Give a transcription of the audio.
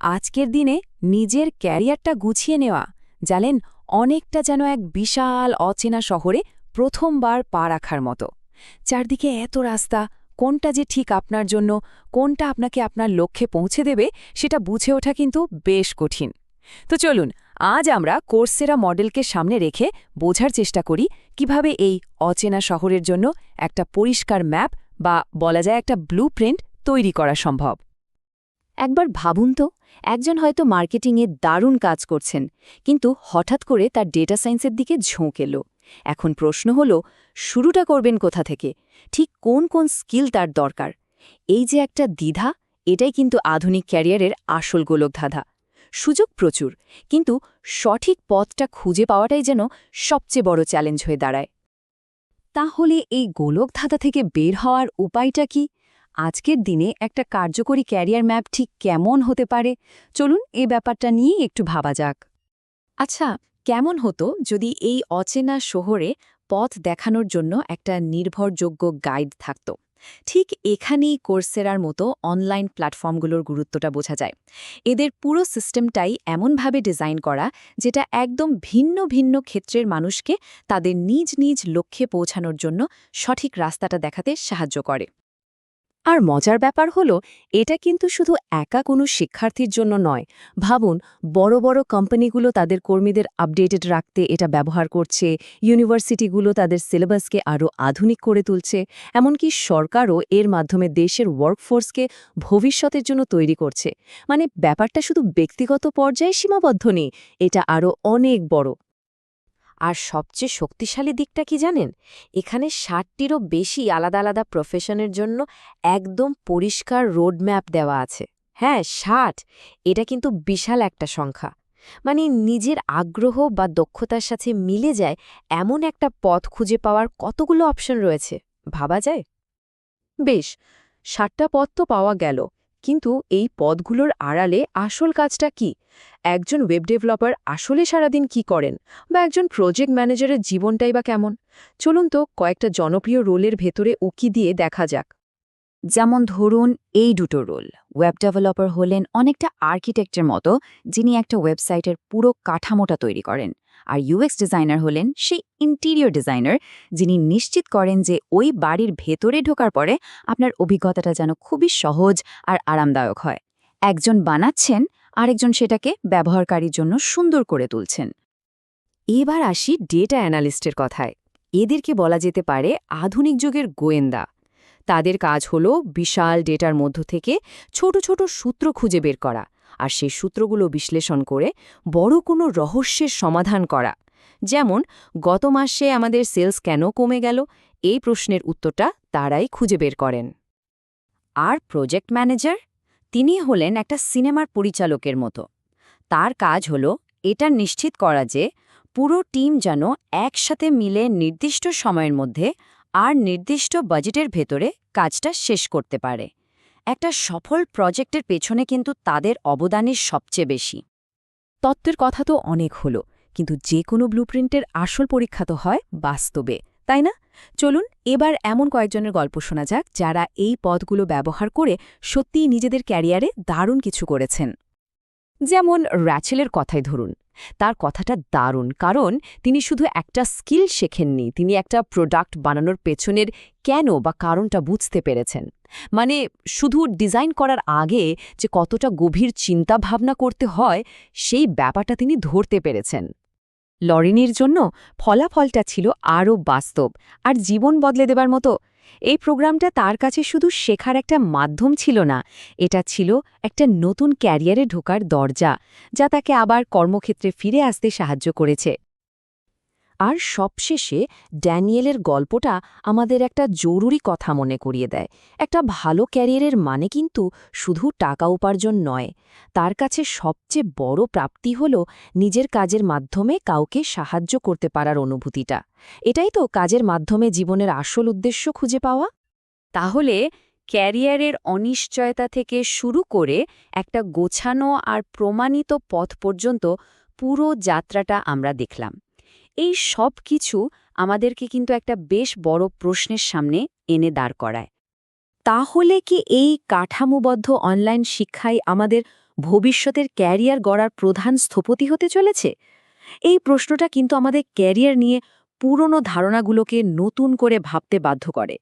আজকের দিনে নিজের ক্যারিয়ারটা গুছিয়ে নেওয়া, জানেন, অনেকটা যেন এক বিশাল, অচেনা শহরে প্রথমবার পা রাখার মতো। চারদিকে এত রাস্তা, কোনটা যে ঠিক আপনার জন্য, কোনটা আপনাকে আপনার লক্ষ্যে পৌঁছে দেবে, সেটা বুঝে ওঠা কিন্তু বেশ কঠিন। তো চলুন, আজ আমরা কোর্সেরা মডেলকে সামনে রেখে বোঝার চেষ্টা করি কীভাবে এই অচেনা শহরের জন্য একটা পরিষ্কার ম্যাপ বা বলা যায় একটা ব্লু তৈরি করা সম্ভব। একবার ভাবুন তো, একজন হয়তো মার্কেটিংয়ে দারুণ কাজ করছেন, কিন্তু হঠাৎ করে তার ডেটা সায়েন্সের দিকে ঝোঁক এলো। এখন প্রশ্ন হল, শুরুটা করবেন কোথা থেকে? ঠিক কোন কোন স্কিল তার দরকার? এই যে একটা দ্বিধা, এটাই কিন্তু আধুনিক ক্যারিয়ারের আসল গোলকধাঁধা। সুযোগ প্রচুর, কিন্তু সঠিক পথটা খুঁজে পাওয়াটাই যেন সবচেয়ে বড় চ্যালেঞ্জ হয়ে দাঁড়ায়। তাহলে এই গোলকধাঁধা থেকে বের হওয়ার উপায়টা কি? আজকের দিনে একটা কার্যকরী ক্যারিয়ার ম্যাপ ঠিক কেমন হতে পারে? চলুন এই ব্যাপারটা নিয়েই একটু ভাবা যাক। আচ্ছা কেমন হতো যদি এই অচেনা শহরে পথ দেখানোর জন্য একটা নির্ভরযোগ্য গাইড থাকত? ঠিক এখানেই কোর্সেরার মতো অনলাইন প্ল্যাটফর্মগুলোর গুরুত্বটা বোঝা যায়। এদের পুরো সিস্টেমটাই এমনভাবে ডিজাইন করা যেটা একদম ভিন্ন ভিন্ন ক্ষেত্রের মানুষকে তাদের নিজ নিজ লক্ষ্যে পৌঁছানোর জন্য সঠিক রাস্তাটা দেখাতে সাহায্য করে। আর মজার ব্যাপার হলো, এটা কিন্তু শুধু একা কোনো শিক্ষার্থীর জন্য নয়। ভাবুন, বড় বড় কোম্পানিগুলো তাদের কর্মীদের আপডেটেড রাখতে এটা ব্যবহার করছে, ইউনিভার্সিটিগুলো তাদের সিলেবাসকে আরও আধুনিক করে তুলছে, এমনকি সরকারও এর মাধ্যমে দেশের ওয়ার্কফোর্সকে ভবিষ্যতের জন্য তৈরি করছে। মানে ব্যাপারটা শুধু ব্যক্তিগত পর্যায়ে সীমাবদ্ধ নেই, এটা আরও অনেক বড়। আর সবচেয়ে শক্তিশালী দিকটা কি জানেন? এখানে ষাটটিরও বেশি আলাদা আলাদা প্রফেশনের জন্য একদম পরিষ্কার রোডম্যাপ দেওয়া আছে। হ্যাঁ ষাট, এটা কিন্তু বিশাল একটা সংখ্যা। মানে নিজের আগ্রহ বা দক্ষতার সাথে মিলে যায় এমন একটা পথ খুঁজে পাওয়ার কতগুলো অপশন রয়েছে, ভাবা যায়? বেশ, ষাটটা পথ তো পাওয়া গেল। কিন্তু এই পদগুলোর আড়ালে আসল কাজটা কি? একজন ওয়েব ডেভেলপার আসলে সারাদিন কি করেন? বা একজন প্রজেক্ট ম্যানেজারের জীবনটাই বা কেমন? চলুন তো কয়েকটা জনপ্রিয় রোলের ভেতরে উকি দিয়ে দেখা যাক। যেমন ধরুন, এই দুটো রোল। ওয়েব ডেভেলপার হলেন অনেকটা আর্কিটেক্টের মতো, যিনি একটা ওয়েবসাইটের পুরো কাঠামোটা তৈরি করেন। আর ইউএক্স ডিজাইনার হলেন সেই ইন্টিরিয়র ডিজাইনার, যিনি নিশ্চিত করেন যে ওই বাড়ির ভেতরে ঢোকার পরে আপনার অভিজ্ঞতাটা যেন খুবই সহজ আর আরামদায়ক হয়। একজন বানাচ্ছেন, আরেকজন সেটাকে ব্যবহারকারীর জন্য সুন্দর করে তুলছেন। এবার আসি ডেটা অ্যানালিস্টের কথায়। এদেরকে বলা যেতে পারে আধুনিক যুগের গোয়েন্দা। তাদের কাজ হল বিশাল ডেটার মধ্য থেকে ছোট ছোট সূত্র খুঁজে বের করা আর সেই সূত্রগুলো বিশ্লেষণ করে বড় কোনো রহস্যের সমাধান করা। যেমন, গত মাসে আমাদের সেলস কেন কমে গেল? এই প্রশ্নের উত্তরটা তারাই খুঁজে বের করেন। আর প্রজেক্ট ম্যানেজার? তিনি হলেন একটা সিনেমার পরিচালকের মতো। তার কাজ হল এটা নিশ্চিত করা যে পুরো টিম যেন একসাথে মিলে নির্দিষ্ট সময়ের মধ্যে আর নির্দিষ্ট বাজেটের ভেতরে কাজটা শেষ করতে পারে। একটা সফল প্রজেক্টের পেছনে কিন্তু তাদের অবদানের সবচেয়ে বেশি। তত্ত্বের কথা তো অনেক হলো, কিন্তু যে কোনো ব্লুপ্রিন্টের আসল পরীক্ষা তো হয় বাস্তবে, তাই না? চলুন এবার এমন কয়েকজনের গল্প শোনা যাক যারা এই পদগুলো ব্যবহার করে সত্যিই নিজেদের ক্যারিয়ারে দারুণ কিছু করেছেন। যেমন র্যাচেলের কথাই ধরুন। তার কথাটা দারুণ, কারণ তিনি শুধু একটা স্কিল শেখেননি, তিনি একটা প্রোডাক্ট বানানোর পেছনের কেন বা কারণটা বুঝতে পেরেছেন। মানে শুধু ডিজাইন করার আগে যে কতটা গভীর চিন্তা ভাবনা করতে হয়, সেই ব্যাপারটা তিনি ধরতে পেরেছেন। লরিনির জন্য ফলাফলটা ছিল আরও বাস্তব, আর জীবন বদলে দেবার মতো এই প্রোগ্রামটা তার কাছে শুধু শেখার একটা মাধ্যম ছিল না, এটা ছিল একটা নতুন ক্যারিয়ারে ঢোকার দরজা, যা তাকে আবার কর্মক্ষেত্রে ফিরে আসতে সাহায্য করেছে। আর সবশেষে ড্যানিয়েলের গল্পটা আমাদের একটা জরুরি কথা মনে করিয়ে দেয়। একটা ভালো ক্যারিয়ারের মানে কিন্তু শুধু টাকা উপার্জন নয়, তার কাছে সবচেয়ে বড় প্রাপ্তি হল নিজের কাজের মাধ্যমে কাউকে সাহায্য করতে পারার অনুভূতিটা। এটাই তো কাজের মাধ্যমে জীবনের আসল উদ্দেশ্য খুঁজে পাওয়া। তাহলে ক্যারিয়ারের অনিশ্চয়তা থেকে শুরু করে একটা গোছানো আর প্রমাণিত পথ পর্যন্ত পুরো যাত্রাটা আমরা দেখলাম। এই সব কিছু আমাদেরকে কিন্তু একটা বেশ বড় প্রশ্নের সামনে এনে দাঁড় করায়। তাহলে কি এই কাঠামোবদ্ধ অনলাইন শিক্ষাই আমাদের ভবিষ্যতের ক্যারিয়ার গড়ার প্রধান স্থপতি হতে চলেছে? এই প্রশ্নটা কিন্তু আমাদের ক্যারিয়ার নিয়ে পুরনো ধারণাগুলোকে নতুন করে ভাবতে বাধ্য করে।